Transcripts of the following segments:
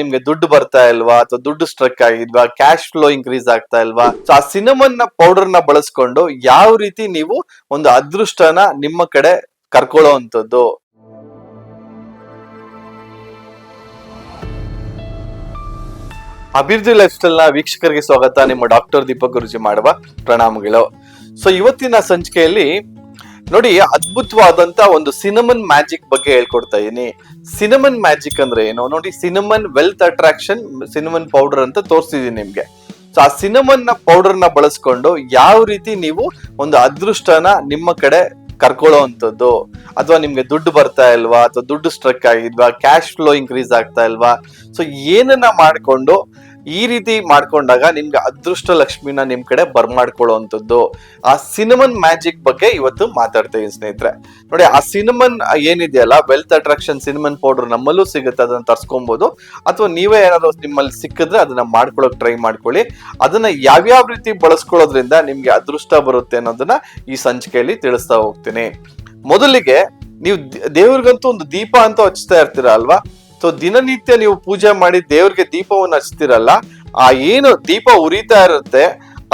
ನಿಮ್ಗೆ ದುಡ್ಡು ಬರ್ತಾ ಇಲ್ವಾ? ಅಥವಾ ದುಡ್ಡು ಸ್ಟ್ರಕ್ ಆಗಿದ್ವಾ? ಕ್ಯಾಶ್ ಫ್ಲೋ ಇನ್ಕ್ರೀಸ್ ಆಗ್ತಾ ಇಲ್ವಾ? ಸೊ ಆ ಸಿನಮನ್ನ ಪೌಡರ್ನ ಬಳಸ್ಕೊಂಡು ಯಾವ ರೀತಿ ನೀವು ಒಂದು ಅದೃಷ್ಟನ ನಿಮ್ಮ ಕಡೆ ಕರ್ಕೊಳ್ಳೋ ಅಂತದ್ದು ಅಭಿವೃದ್ಧಿ ಲೈಫ್ ಸ್ಟೈಲ್ನ ವೀಕ್ಷಕರಿಗೆ ಸ್ವಾಗತ. ನಿಮ್ಮ ಡಾಕ್ಟರ್ ದೀಪಕ್ ಗುರುಜಿ ಮಾಡುವ ಪ್ರಣಾಮಗಳು. ಸೊ ಇವತ್ತಿನ ಸಂಚಿಕೆಯಲ್ಲಿ ನೋಡಿ, ಅದ್ಭುತವಾದಂತ ಒಂದು ಸಿನಮನ್ ಮ್ಯಾಜಿಕ್ ಬಗ್ಗೆ ಹೇಳ್ಕೊಡ್ತಾ ಇದೀನಿ. ಸಿನಮನ್ ಮ್ಯಾಜಿಕ್ ಅಂದ್ರೆ ಏನು? ನೋಡಿ cinnamon wealth attraction cinnamon powder ಅಂತ ತೋರಿಸಿದೀನಿ ನಿಮ್ಗೆ. ಸೊ ಆ ಸಿನಮನ್ನ ಪೌಡರ್ನ ಬಳಸ್ಕೊಂಡು ಯಾವ ರೀತಿ ನೀವು ಒಂದು ಅದೃಷ್ಟನ ನಿಮ್ಮ ಕಡೆ ಕರ್ಕೊಳ್ಳೋ ಅಂಥದ್ದು? ಅಥವಾ ನಿಮ್ಗೆ ದುಡ್ಡು ಬರ್ತಾ ಇಲ್ವಾ? ಅಥವಾ ದುಡ್ಡು ಸ್ಟ್ರಕ್ ಆಗಿದ್ವಾ? ಕ್ಯಾಶ್ ಫ್ಲೋ ಇನ್ಕ್ರೀಸ್ ಆಗ್ತಾ ಇಲ್ವಾ? ಸೊ ಏನನ್ನ ಮಾಡ್ಕೊಂಡು ಈ ರೀತಿ ಮಾಡ್ಕೊಂಡಾಗ ನಿಮ್ಗೆ ಅದೃಷ್ಟ ಲಕ್ಷ್ಮಿನ ನಿಮ್ ಕಡೆ ಬರ್ಮಾಡ್ಕೊಳ್ಳುವಂಥದ್ದು. ಆ ಸಿನಿಮನ್ ಮ್ಯಾಜಿಕ್ ಬಗ್ಗೆ ಇವತ್ತು ಮಾತಾಡ್ತಾ ಇದೀನಿ ಸ್ನೇಹಿತರೆ. ನೋಡಿ, ಆ ಸಿನಿಮನ್ ಏನಿದೆಯಲ್ಲ, ವೆಲ್ತ್ ಅಟ್ರಾಕ್ಷನ್ ಸಿನಿಮನ್ ಪೌಡರ್ ನಮ್ಮಲ್ಲೂ ಸಿಗುತ್ತೆ, ಅದನ್ನ ತರ್ಸ್ಕೊಬಹುದು ಅಥವಾ ನೀವೇ ಏನಾದ್ರು ನಿಮ್ಮಲ್ಲಿ ಸಿಕ್ಕಿದ್ರೆ ಅದನ್ನ ಮಾಡ್ಕೊಳಕ್ ಟ್ರೈ ಮಾಡ್ಕೊಳ್ಳಿ. ಅದನ್ನ ಯಾವ್ಯಾವ ರೀತಿ ಬಳಸ್ಕೊಳ್ಳೋದ್ರಿಂದ ನಿಮ್ಗೆ ಅದೃಷ್ಟ ಬರುತ್ತೆ ಅನ್ನೋದನ್ನ ಈ ಸಂಚಿಕೆಯಲ್ಲಿ ತಿಳಿಸ್ತಾ ಹೋಗ್ತೀನಿ. ಮೊದಲಿಗೆ ನೀವು ದೇವ್ರಿಗಂತೂ ಒಂದು ದೀಪ ಅಂತ ಹಚ್ತಾ ಇರ್ತೀರ ಅಲ್ವಾ? ಸೊ ದಿನನಿತ್ಯ ನೀವು ಪೂಜೆ ಮಾಡಿ ದೇವ್ರಿಗೆ ದೀಪವನ್ನು ಹಚ್ತಿರಲ್ಲ, ಆ ಏನು ದೀಪ ಉರಿತಾ ಇರುತ್ತೆ,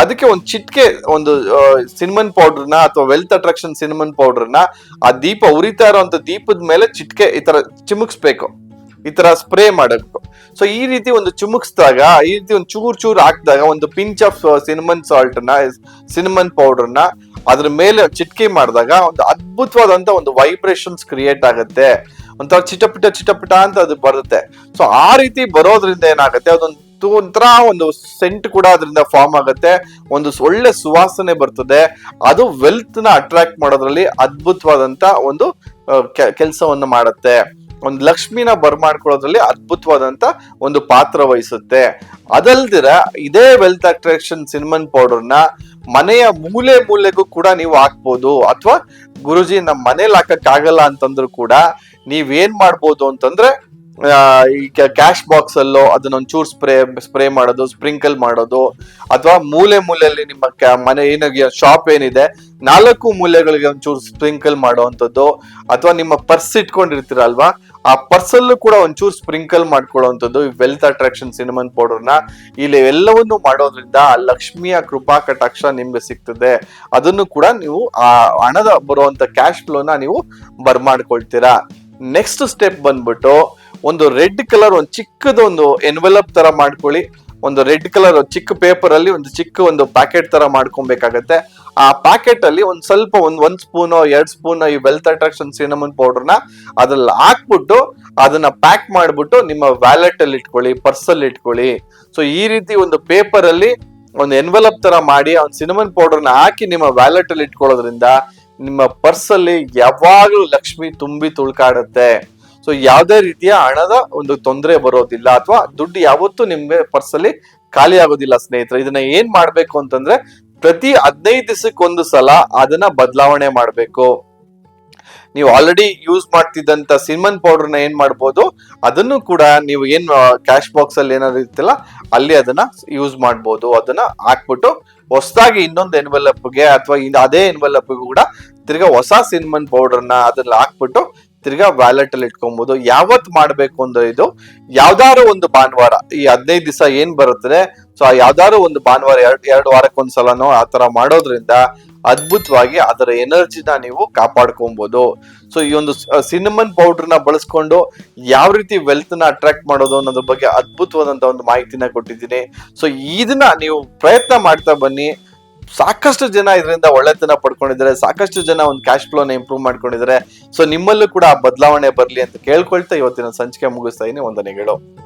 ಅದಕ್ಕೆ ಒಂದು ಚಿಟ್ಕೆ, ಒಂದು ಸಿನಿಮನ್ ಪೌಡರ್ನ ಅಥವಾ ವೆಲ್ತ್ ಅಟ್ರಾಕ್ಷನ್ ಸಿನಿಮನ್ ಪೌಡರ್ನ ಆ ದೀಪ ಉರಿತಾ ಇರೋಂಥ ದೀಪದ ಮೇಲೆ ಚಿಟ್ಕೆ ಈ ತರ ಚಿಮುಕ್ಸ್ಬೇಕು, ಈ ತರ ಸ್ಪ್ರೇ ಮಾಡಬೇಕು. ಸೊ ಈ ರೀತಿ ಒಂದು ಚಿಮುಕ್ಸ್ದಾಗ, ಈ ರೀತಿ ಒಂದು ಚೂರ್ ಚೂರ್ ಹಾಕಿದಾಗ, ಒಂದು ಪಿಂಚ್ ಆಫ್ ಸಿನಿಮನ್ ಸಾಲ್ಟ್ನ ಸಿನಿಮನ್ ಪೌಡರ್ನ ಅದ್ರ ಮೇಲೆ ಚಿಟ್ಕೆ ಮಾಡಿದಾಗ ಒಂದು ಅದ್ಭುತವಾದಂತ ಒಂದು ವೈಬ್ರೇಷನ್ಸ್ ಕ್ರಿಯೇಟ್ ಆಗುತ್ತೆ. ಒಂಥರ ಚಿಟಪಿಟ ಚಿಟಪಿಟ ಅಂತ ಅದು ಬರುತ್ತೆ. ಸೊ ಆ ರೀತಿ ಬರೋದ್ರಿಂದ ಏನಾಗುತ್ತೆ? ಅದೊಂದು ಒಂಥರ ಒಂದು ಸೆಂಟ್ ಕೂಡ ಅದರಿಂದ ಫಾರ್ಮ್ ಆಗುತ್ತೆ. ಒಂದು ಒಳ್ಳೆ ಸುವಾಸನೆ ಬರ್ತದೆ. ಅದು ವೆಲ್ತ್ನ ಅಟ್ರಾಕ್ಟ್ ಮಾಡೋದ್ರಲ್ಲಿ ಅದ್ಭುತವಾದಂತ ಒಂದು ಕೆಲಸವನ್ನು ಮಾಡುತ್ತೆ. ಒಂದು ಲಕ್ಷ್ಮಿನ ಬರ್ಮಾಡ್ಕೊಳ್ಳೋದ್ರಲ್ಲಿ ಅದ್ಭುತವಾದಂತ ಒಂದು ಪಾತ್ರ ವಹಿಸುತ್ತೆ. ಅದಲ್ದಿರ ಇದೇ ವೆಲ್ತ್ ಅಟ್ರಾಕ್ಷನ್ ಸಿನಿಮನ್ ಪೌಡರ್ನ ಮನೆಯ ಮೂಲೆ ಮೂಲೆಗೂ ಕೂಡ ನೀವು ಹಾಕ್ಬೋದು. ಅಥವಾ ಗುರುಜಿ ನಮ್ಮ ಮನೇಲಿ ಹಾಕಕ್ ಆಗಲ್ಲ ಅಂತಂದ್ರು ಕೂಡ ನೀವೇನ್ ಮಾಡ್ಬೋದು ಅಂತಂದ್ರೆ ಈಗ ಕ್ಯಾಶ್ ಬಾಕ್ಸ್ ಅಲ್ಲೋ ಅದನ್ನ ಒಂಚೂರು ಸ್ಪ್ರೇ ಸ್ಪ್ರೇ ಮಾಡೋದು, ಸ್ಪ್ರಿಂಕಲ್ ಮಾಡೋದು, ಅಥವಾ ಮೂಲೆ ಮೂಲೆಯಲ್ಲಿ ನಿಮ್ಮ ಮನೆ ಏನಾಗಿ ಶಾಪ್ ಏನಿದೆ, ನಾಲ್ಕು ಮೂಲೆಗಳಿಗೆ ಒಂಚೂರು ಸ್ಪ್ರಿಂಕಲ್ ಮಾಡುವಂಥದ್ದು, ಅಥವಾ ನಿಮ್ಮ ಪರ್ಸ್ ಇಟ್ಕೊಂಡಿರ್ತೀರಲ್ವಾ, ಆ ಪರ್ಸಲ್ಲೂ ಕೂಡ ಒಂಚೂರು ಸ್ಪ್ರಿಂಕಲ್ ಮಾಡ್ಕೊಳ್ಳುವಂಥದ್ದು ವೆಲ್ತ್ ಅಟ್ರಾಕ್ಷನ್ ಸಿನಿಮನ್ ಪೌಡರ್ನ ಇಲ್ಲಿ ಎಲ್ಲವನ್ನು ಮಾಡೋದ್ರಿಂದ ಲಕ್ಷ್ಮಿಯ ಕೃಪಾ ಕಟಾಕ್ಷ ನಿಮ್ಗೆ ಸಿಗ್ತದೆ. ಅದನ್ನು ಕೂಡ ನೀವು ಆ ಹಣದ ಬರುವಂತ ಕ್ಯಾಶ್ ಫ್ಲೋನ ನೀವು ಬರ್ಮಾಡ್ಕೊಳ್ತೀರಾ. ನೆಕ್ಸ್ಟ್ ಸ್ಟೆಪ್ ಬಂದ್ಬಿಟ್ಟು ಒಂದು ರೆಡ್ ಕಲರ್, ಒಂದು ಚಿಕ್ಕದ ಒಂದು ಎನ್ವೆಲಪ್ ತರ ಮಾಡ್ಕೊಳ್ಳಿ. ಒಂದು ರೆಡ್ ಕಲರ್ ಚಿಕ್ಕ ಪೇಪರ್ ಅಲ್ಲಿ ಒಂದು ಚಿಕ್ಕ ಒಂದು ಪ್ಯಾಕೆಟ್ ತರ ಮಾಡ್ಕೊಬೇಕಾಗತ್ತೆ. ಆ ಪ್ಯಾಕೆಟ್ ಅಲ್ಲಿ ಒಂದ್ ಸ್ವಲ್ಪ ಒಂದ್ ಒಂದ್ ಸ್ಪೂನ್, ಎರಡ್ ಸ್ಪೂನ್ ಈ ವೆಲ್ತ್ ಅಟ್ರಾಕ್ಷನ್ ಸಿನಮನ್ ಪೌಡರ್ನ ಅದ್ರಲ್ಲಿ ಹಾಕ್ಬಿಟ್ಟು ಅದನ್ನ ಪ್ಯಾಕ್ ಮಾಡ್ಬಿಟ್ಟು ನಿಮ್ಮ ವ್ಯಾಲೆಟ್ ಅಲ್ಲಿ ಇಟ್ಕೊಳ್ಳಿ ಪರ್ಸ್ ಅಲ್ಲಿ ಇಟ್ಕೊಳ್ಳಿ. ಸೊ ಈ ರೀತಿ ಒಂದು ಪೇಪರ್ ಅಲ್ಲಿ ಒಂದು ಎನ್ವೆಲಪ್ ತರ ಮಾಡಿ ಒಂದು ಸಿನಮನ್ ಪೌಡರ್ನ ಹಾಕಿ ನಿಮ್ಮ ವ್ಯಾಲೆಟ್ ಅಲ್ಲಿ ಇಟ್ಕೊಳ್ಳೋದ್ರಿಂದ ನಿಮ್ಮ ಪರ್ಸ್ ಅಲ್ಲಿ ಯಾವಾಗ್ಲೂ ಲಕ್ಷ್ಮಿ ತುಂಬಿ ತುಳ್ಕಾಡುತ್ತೆ. ಸೊ ಯಾವುದೇ ರೀತಿಯ ಹಣದ ಒಂದು ತೊಂದರೆ ಬರೋದಿಲ್ಲ ಅಥವಾ ದುಡ್ಡು ಯಾವತ್ತೂ ನಿಮ್ಗೆ ಪರ್ಸಲ್ಲಿ ಖಾಲಿ ಆಗೋದಿಲ್ಲ ಸ್ನೇಹಿತರೆ. ಇದನ್ನ ಏನ್ ಮಾಡ್ಬೇಕು ಅಂತಂದ್ರೆ ಪ್ರತಿ ಹದಿನೈದು ದಿವಸಕ್ಕೆ ಒಂದು ಸಲ ಅದನ್ನ ಬದಲಾವಣೆ ಮಾಡ್ಬೇಕು. ನೀವು ಆಲ್ರೆಡಿ ಯೂಸ್ ಮಾಡ್ತಿದ್ದಂತ ಸಿಮನ್ ಪೌಡರ್ನ ಏನ್ ಮಾಡ್ಬೋದು? ಅದನ್ನು ಕೂಡ ನೀವು ಏನ್ ಕ್ಯಾಶ್ ಬಾಕ್ಸ್ ಅಲ್ಲಿ ಏನಾದ್ರು ಇರ್ತಿಲ್ಲ ಅಲ್ಲಿ ಅದನ್ನ ಯೂಸ್ ಮಾಡ್ಬೋದು. ಅದನ್ನ ಹಾಕ್ಬಿಟ್ಟು ಹೊಸದಾಗಿ ಇನ್ನೊಂದು ಎನ್ವೆಲ್ಲಪ್ಗೆ ಅಥವಾ ಅದೇ ಎನ್ವೆಲ್ಲಪ್ಗೂ ಕೂಡ ತಿರ್ಗಾ ಹೊಸ ಸಿನಿಮನ್ ಪೌಡರ್ನ ಅದ್ರಲ್ಲಿ ಹಾಕ್ಬಿಟ್ಟು ತಿರ್ಗಾ ವ್ಯಾಲೆಟ್ ಅಲ್ಲಿ ಇಟ್ಕೊಬಹುದು ಯಾವತ್ ಮಾಡ್ಬೇಕು ಅಂದ್ರೆ ಇದು ಯಾವ್ದಾರು ಒಂದು ಭಾನುವಾರ, ಈ ಹದಿನೈದು ದಿವಸ ಏನ್ ಬರುತ್ತದೆ? ಸೊ ಆ ಯಾವ್ದಾರು ಒಂದು ಭಾನುವಾರ ಎರಡು ಎರಡು ವಾರಕ್ಕೊಂದ್ಸಲನೋ ಆ ತರ ಮಾಡೋದ್ರಿಂದ ಅದ್ಭುತವಾಗಿ ಅದರ ಎನರ್ಜಿನ ನೀವು ಕಾಪಾಡ್ಕೊಬಹುದು ಸೊ ಈ ಒಂದು ಸಿನಿಮನ್ ಪೌಡರ್ನ ಬಳಸ್ಕೊಂಡು ಯಾವ ರೀತಿ ವೆಲ್ತ್ನ ಅಟ್ರಾಕ್ಟ್ ಮಾಡೋದು ಅನ್ನೋದ್ರ ಬಗ್ಗೆ ಅದ್ಭುತವಾದಂತ ಒಂದು ಮಾಹಿತಿನ ಕೊಟ್ಟಿದ್ದೀನಿ. ಸೊ ಇದನ್ನ ನೀವು ಪ್ರಯತ್ನ ಮಾಡ್ತಾ ಬನ್ನಿ. ಸಾಕಷ್ಟು ಜನ ಇದರಿಂದ ಒಳ್ಳೆತನ ಪಡ್ಕೊಂಡಿದ್ದಾರೆ, ಸಾಕಷ್ಟು ಜನ ಒಂದು ಕ್ಯಾಶ್ ಫ್ಲೋನ ಇಂಪ್ರೂವ್ ಮಾಡ್ಕೊಂಡಿದ್ದಾರೆ. ಸೊ ನಿಮ್ಮಲ್ಲೂ ಕೂಡ ಆ ಬದಲಾವಣೆ ಬರಲಿ ಅಂತ ಕೇಳ್ಕೊಳ್ತಾ ಇವತ್ತಿನ ಸಂಚಿಕೆ ಮುಗಿಸ್ತಾ ಇದೀನಿ. ವಂದನೆಗಳು.